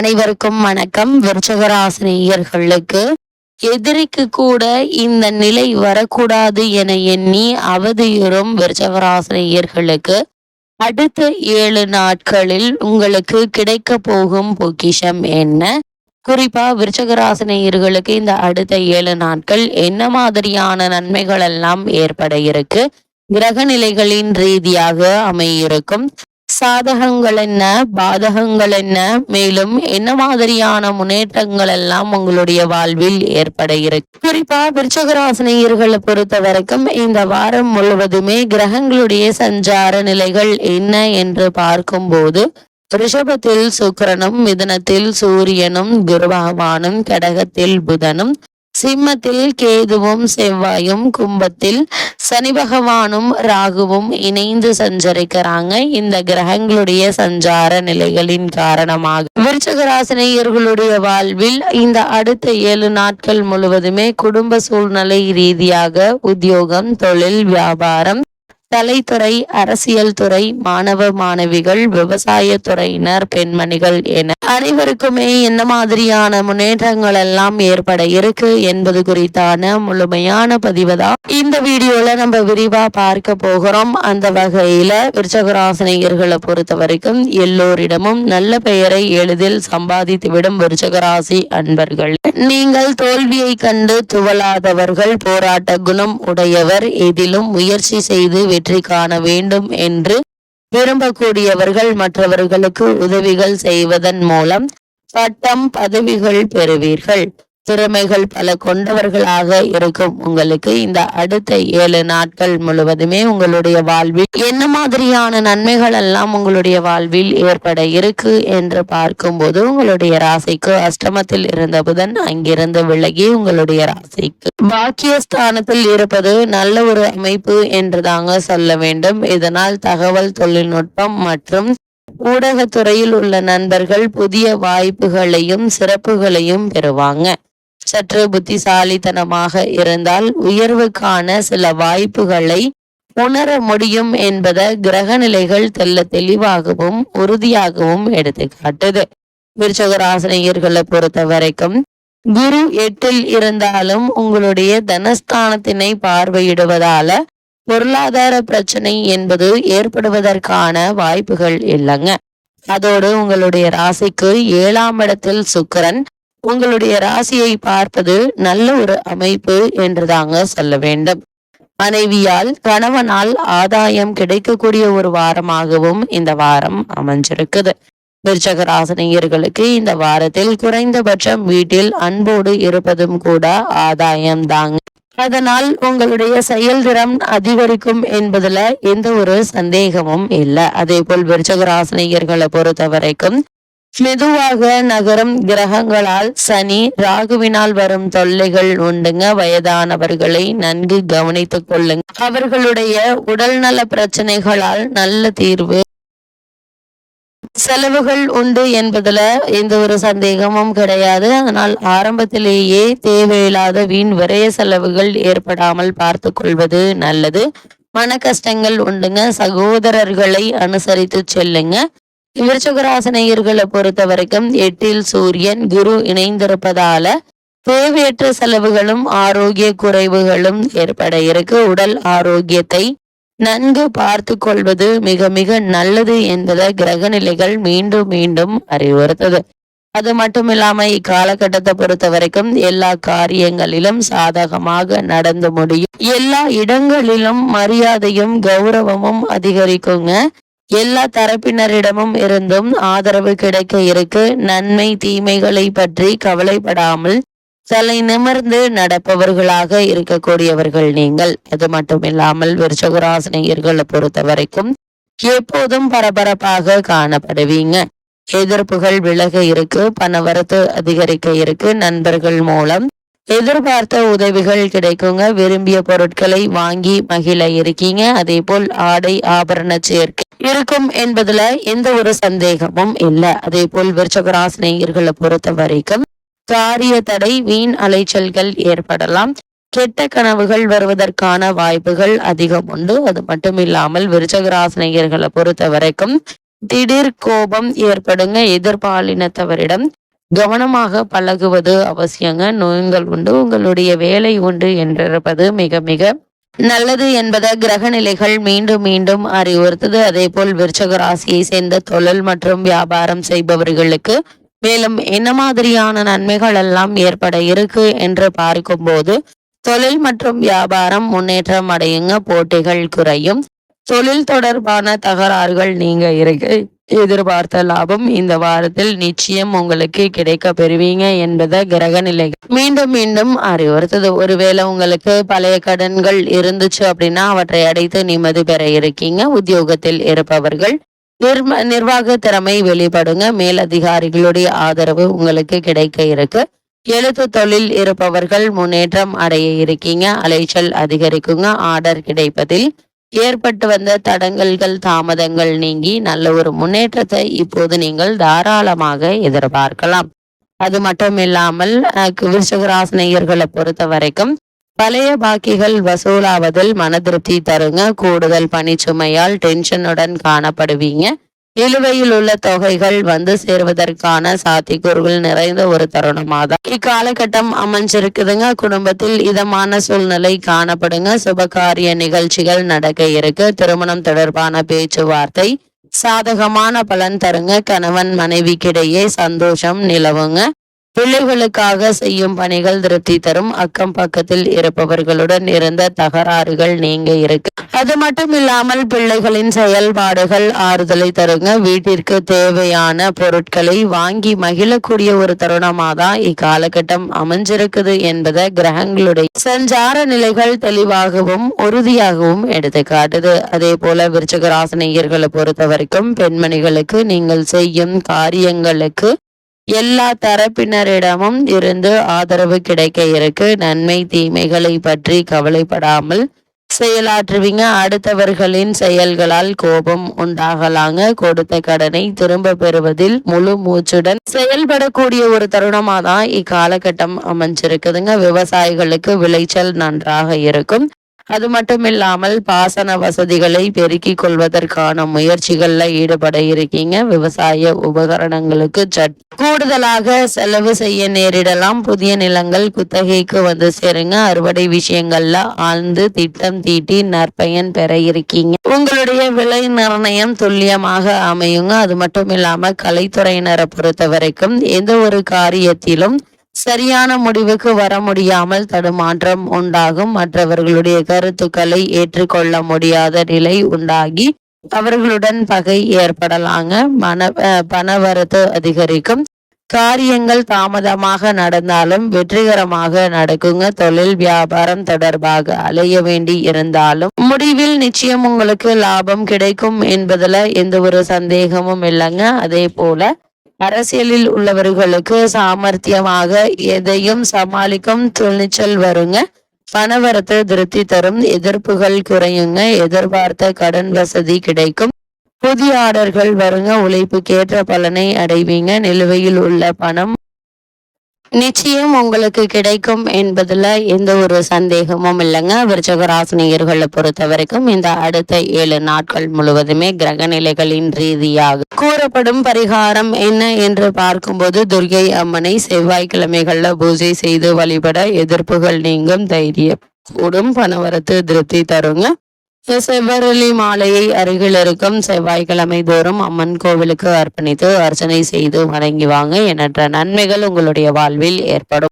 அனைவருக்கும் வணக்கம். விருச்சகராசினியர்களுக்கு எதிரிக்கு கூட இந்த நிலை வரக்கூடாது என எண்ணி அவதியுறும் விருச்சகராசினியர்களுக்கு அடுத்த ஏழு நாட்களில் உங்களுக்கு கிடைக்க போகும் பொக்கிஷம் என்ன? குறிப்பா விருச்சகராசினியர்களுக்கு இந்த அடுத்த ஏழு நாட்கள் என்ன மாதிரியான நன்மைகள் எல்லாம் ஏற்பட இருக்கு? கிரக நிலைகளின் ரீதியாக அமையிருக்கும். சாதகங்கள் என்ன பாதகங்கள் என்ன மேலும் என்ன மாதிரியான முன்னேற்றங்கள் எல்லாம் உங்களுடைய வாழ்வில் ஏற்பட இருக்கு? குறிப்பா விருச்சகராசினியர்களை பொறுத்த வரைக்கும் இந்த வாரம் முழுவதுமே கிரகங்களுடைய சஞ்சார நிலைகள் என்ன என்று பார்க்கும்போது ரிஷபத்தில் சுக்கரனும் மிதனத்தில் சூரியனும் குரு பகவானும் கடகத்தில் புதனும் சிம்மத்தில் கேதுவும் செவ்வாயும் கும்பத்தில் சனி பகவானும் ராகுவும் இணைந்து சஞ்சரிக்கிறாங்க. இந்த கிரகங்களுடைய சஞ்சார நிலைகளின் காரணமாக. விருச்சகராசினியர்களுடைய வாழ்வில் இந்த அடுத்த ஏழு நாட்கள் முழுவதுமே குடும்ப சூழ்நிலை ரீதியாக உத்தியோகம் தொழில் வியாபாரம் கலைத்துறை அரசியல் துறை மாணவ மாணவிகள் விவசாய துறையினர் பெண்மணிகள் என அனைவருக்குமே என்ன மாதிரியான முன்னேற்றங்கள் எல்லாம் ஏற்பட இருக்கு என்பது குறித்தான முழுமையான பதிவு தான் இந்த வீடியோல நம்ம விரிவா பார்க்க போகிறோம். அந்த வகையில விருச்சகராசினியர்களை பொறுத்த வரைக்கும் எல்லோரிடமும் நல்ல பெயரை எளிதில் சம்பாதித்து விடும் விருச்சகராசி அன்பர்கள். நீங்கள் தோல்வியை கண்டு துவலாதவர்கள் போராட்ட குணம் உடையவர் எதிலும் முயற்சி செய்து வெற்றி காண வேண்டும் என்று விரும்பக்கூடியவர்கள் மற்றவர்களுக்கு உதவிகள் செய்வதன் மூலம் பட்டம் பதவிகள் பெறுவீர்கள். திறமைகள் பல கொண்டவர்களாக இருக்கும். உங்களுக்கு இந்த அடுத்த ஏழு நாட்கள் முழுவதுமே உங்களுடைய வாழ்வில் என்ன மாதிரியான நன்மைகள் எல்லாம் உங்களுடைய வாழ்வில் ஏற்பட இருக்கு என்று பார்க்கும்போது உங்களுடைய ராசிக்கு அஷ்டமத்தில் இருந்த புதன் அங்கிருந்து விலகி உங்களுடைய ராசிக்கு பாக்கியஸ்தானத்தில் இருப்பது நல்ல ஒரு அமைப்பு என்று தாங்க சொல்ல வேண்டும். இதனால் தகவல் தொழில்நுட்பம் மற்றும் ஊடகத்துறையில் உள்ள நண்பர்கள் புதிய வாய்ப்புகளையும் சிறப்புகளையும் பெறுவாங்க. சற்று புத்திசாலித்தனமாக இருந்தால் உயர்வுக்கான சில வாய்ப்புகளை உணர முடியும் என்பதை கிரக நிலைகள் தெல்ல தெளிவாகவும் உறுதியாகவும் எடுத்து காட்டுது விருச்சகராசினியர்களை பொறுத்த வரைக்கும் குரு எட்டில் இருந்தாலும் உங்களுடைய தனஸ்தானத்தினை பார்வையிடுவதால பொருளாதார பிரச்சனை என்பது ஏற்படுவதற்கான வாய்ப்புகள் இல்லைங்க. அதோடு உங்களுடைய ராசிக்கு ஏழாம் இடத்தில் சுக்கிரன் உங்களுடைய ராசியை பார்ப்பது நல்ல ஒரு அமைப்பு என்றுதாங்க சொல்ல வேண்டும். மனைவியால் கணவனால் ஆதாயம் கிடைக்கக்கூடிய ஒரு வாரமாகவும் இந்த வாரம் அமைஞ்சிருக்குது. விருச்சக ராசினியர்களுக்கு இந்த வாரத்தில் குறைந்தபட்சம் வீட்டில் அன்போடு இருப்பதும் கூட ஆதாயம் தாங்க அதனால் உங்களுடைய செயல்திறம் அதிகரிக்கும் என்பதுல எந்த ஒரு சந்தேகமும் இல்லை. அதே போல் விருச்சக ராசினியர்களை பொறுத்த வரைக்கும் மெதுவாக நகரும் கிரகங்களால் சனி ராகுவினால் வரும் தொல்லைகள் உண்டுங்க. வயதானவர்களை நன்கு கவனித்துக் கொள்ளுங்க. அவர்களுடைய உடல்நல பிரச்சனைகளால் நல்ல தீர்வு செலவுகள் உண்டு என்பதுல எந்த ஒரு சந்தேகமும் கிடையாது. அதனால் ஆரம்பத்திலேயே தேவையில்லாத வீண் விரைய செலவுகள் ஏற்படாமல் பார்த்து கொள்வது நல்லது. மன கஷ்டங்கள் உண்டுங்க. சகோதரர்களை அனுசரித்து செல்லுங்க. விருச்சகராசனையர்களை பொறுத்த வரைக்கும் எட்டில் சூரியன் குரு இணைந்திருப்பதால தேவையற்ற செலவுகளும் ஆரோக்கிய குறைவுகளும் ஏற்பட இருக்கு. உடல் ஆரோக்கியத்தை நன்கு பார்த்து கொள்வது மிக மிக நல்லது என்பதை கிரக நிலைகள் மீண்டும் மீண்டும் அறிவுறுத்தது. அது மட்டும் இல்லாம இக்காலகட்டத்தை பொறுத்த வரைக்கும் எல்லா காரியங்களிலும் சாதகமாக நடந்து முடியும். எல்லா இடங்களிலும் மரியாதையும் கௌரவமும் அதிகரிக்குங்க. எல்லா தரப்பினரிடமும் இருந்தும் ஆதரவு கிடைக்க இருக்கு. நன்மை தீமைகளை பற்றி கவலைப்படாமல் தலை நிமிர்ந்து நடப்பவர்களாக இருக்கக்கூடியவர்கள் நீங்கள். அது மட்டும் இல்லாமல் விருச்சகராசினியர்களை பொறுத்த வரைக்கும் எப்போதும் பரபரப்பாக காணப்படுவீங்க. எதிர்ப்புகள் விலக இருக்கு. பணவரத்து அதிகரிக்க இருக்கு. நண்பர்கள் மூலம் எதிர்பார்த்த உதவிகள் கிடைக்குங்க. விரும்பிய பொருட்களை வாங்கி மகிழ இருக்கீங்க. அதே போல் ஆடை ஆபரண சேர்க்கை இருக்கும் என்பதுல எந்த ஒரு சந்தேகமும் இல்லை. அதே போல் விருச்சகராசினியர்களை பொறுத்த வரைக்கும் காரிய தடை வீண் அலைச்சல்கள் ஏற்படலாம். கெட்ட கனவுகள் வருவதற்கான வாய்ப்புகள் அதிகம் உண்டு. அது மட்டும் இல்லாமல் விருச்சகராசினியர்களை பொறுத்த வரைக்கும் திடீர் கோபம் ஏற்படுங்க. எதிர்பாலினத்தவரிடம் கவனமாக பழகுவது அவசியங்க. நோய்கள் உண்டு உங்களுடைய வேலை உண்டு என்றிருப்பது மிக மிக நல்லது என்பதை கிரக நிலைகள் மீண்டும் மீண்டும் அறிவுறுத்தது. அதே போல் விருச்சக ராசியை சேர்ந்த தொழில் மற்றும் வியாபாரம் செய்பவர்களுக்கு மேலும் என்ன மாதிரியான நன்மைகள் எல்லாம் ஏற்பட இருக்கு என்று பார்க்கும்போது தொழில் மற்றும் வியாபாரம் முன்னேற்றம் அடையுங்க. போட்டிகள் குறையும். தொழில் தொடர்பான தகராறுகள் நீங்க இருக்கு. எதிர்பார்த்த லாபம் இந்த வாரத்தில் நிச்சயம் உங்களுக்கு கிடைக்க பெறுவீங்க என்பதை கிரக நிலை மீண்டும் மீண்டும் அறிவுறுத்தது. ஒருவேளை உங்களுக்கு பழைய கடன்கள் இருந்துச்சு அப்படின்னா அவற்றை அடைத்து நிம்மதி பெற இருக்கீங்க. உத்தியோகத்தில் இருப்பவர்கள் நிர்ம நிர்வாக திறமை வெளிப்படுங்க. மேலதிகாரிகளுடைய ஆதரவு உங்களுக்கு கிடைக்க இருக்கு. எழுத்து தொழில் இருப்பவர்கள் முன்னேற்றம் அடைய இருக்கீங்க. அலைச்சல் அதிகரிக்குங்க. ஆர்டர் கிடைப்பதில் ஏற்பட்டு வந்த தடங்கல்கள் தாமதங்கள் நீங்கி நல்ல ஒரு முன்னேற்றத்தை இப்போது நீங்கள் தாராளமாக எதிர்பார்க்கலாம். அது மட்டும் இல்லாமல் விருச்சகராசினியர்களை பொறுத்த வரைக்கும் பழைய பாக்கிகள் வசூலாவதில் மன திருப்தி தருங்க. கூடுதல் பணிச்சுமையால் டென்ஷனுடன் காணப்படுவீங்க. நிலுவையில் உள்ள தொகைகள் வந்து சேருவதற்கான சாத்தியக்கூறுகள் நிறைந்த ஒரு தருணமாதான். இக்காலகட்டம் அமைஞ்சிருக்குதுங்க. குடும்பத்தில் இதமான சூழ்நிலை காணப்படுங்க. சுபகாரிய நிகழ்ச்சிகள் நடக்க இருக்கு. திருமணம் தொடர்பான பேச்சுவார்த்தை சாதகமான பலன் தருங்க. கணவன் மனைவிக்கிடையே சந்தோஷம் நிலவுங்க. பிள்ளைகளுக்காக செய்யும் பணிகள் திருப்தி தரும். அக்கம் பக்கத்தில் இருப்பவர்களுடன் இருந்த தகராறுகள் நீங்க இருக்கு. அது மட்டும் இல்லாமல் பிள்ளைகளின் செயல்பாடுகள் ஆறுதலை தருங்க. வீட்டிற்கு தேவையான பொருட்களை வாங்கி மகிழக்கூடிய ஒரு தருணமாக தான் இக்காலகட்டம் அமைஞ்சிருக்குது என்பதை கிரகங்களுடைய சஞ்சார நிலைகள் தெளிவாகவும் உறுதியாகவும் எடுத்து காட்டுது. அதே போல விருச்சகராசனையர்களை பொறுத்த வரைக்கும் பெண்மணிகளுக்கு நீங்கள் செய்யும் காரியங்களுக்கு எல்லா தரப்பினரிடமும் இருந்து ஆதரவு கிடைக்க இருக்கு. நன்மை தீமைகளை பற்றி கவலைப்படாமல் செயலாற்றுவீங்க. அடுத்தவர்களின் செயல்களால் கோபம் உண்டாகலாங்க. கொடுத்த கடனை திரும்ப பெறுவதில் முழு மூச்சுடன் செயல்படக்கூடிய ஒரு தருணமா தான் இக்காலகட்டம் அமைஞ்சிருக்குதுங்க. விவசாயிகளுக்கு விளைச்சல் நன்றாக இருக்கும். அது மட்டும் இல்லாமல் பாசன வசதிகளை பெருக்கிக் கொள்வதற்கான முயற்சிகள்ல ஈடுபட இருக்கீங்க. விவசாய உபகரணங்களுக்கு சட் கூடுதலாக செலவு செய்ய நேரிடலாம். புதிய நிலங்கள் குத்தகைக்கு வந்து சேருங்க. அறுவடை விஷயங்கள்ல ஆழ்ந்து திட்டம் தீட்டி நற்பயன் பெற இருக்கீங்க. உங்களுடைய விலை நிர்ணயம் துல்லியமாக அமையுங்க. அது மட்டும் இல்லாம கலைத்துறையினரை பொறுத்த வரைக்கும் எந்த ஒரு காரியத்திலும் சரியான முடிவுக்கு வர முடியாமல் தடுமாற்றம் உண்டாகும். மற்றவர்களுடைய கருத்துக்களை ஏற்றுக்கொள்ள முடியாத நிலை உண்டாகி அவர்களுடன் பகை ஏற்படலாங்க. மன பணவரத்து அதிகரிக்கும். காரியங்கள் தாமதமாக நடந்தாலும் வெற்றிகரமாக நடக்குங்க. தொழில் வியாபாரம் தொடர்பாக அலைய வேண்டி இருந்தாலும் முடிவில் நிச்சயம் உங்களுக்கு லாபம் கிடைக்கும் என்பதுல எந்த ஒரு சந்தேகமும் இல்லைங்க. அதே போல அரசியலில் உள்ளவர்களுக்கு சாமர்த்தியமாக எதையும் சமாளிக்கும் துணிச்சல் வருங்க. பணவரத்து திருப்தி தரும் எதிர்ப்புகள் குறையுங்க எதிர்பார்த்த கடன் வசதி கிடைக்கும். புதிய ஆர்டர்கள் வருங்க உழைப்புக்கேற்ற பலனை அடைவீங்க. நிலுவையில் உள்ள பணம் நிச்சயம் உங்களுக்கு கிடைக்கும் என்பதில் எந்த ஒரு சந்தேகமும் இல்லைங்க. விருச்சகராசினியர்களை பொறுத்த வரைக்கும் இந்த அடுத்த ஏழு நாட்கள் முழுவதுமே கிரக நிலைகளின் ரீதியாக கூறப்படும் பரிகாரம் என்ன என்று பார்க்கும்போது துர்கை அம்மனை செவ்வாய்க்கிழமைகளில் பூஜை செய்து வழிபட எதிர்ப்புகள் நீங்கும் தைரியம் கூடும். பணவரத்து திருப்தி தருங்க. செவ்வரளி மாலையை அருகில் இருக்கும் செவ்வாய்க்கிழமை தோறும் அம்மன் கோவிலுக்கு அர்ப்பணித்து அர்ச்சனை செய்து வணங்கி வாங்க. எண்ணற்ற நன்மைகள் உங்களுடைய வாழ்வில் ஏற்படும்.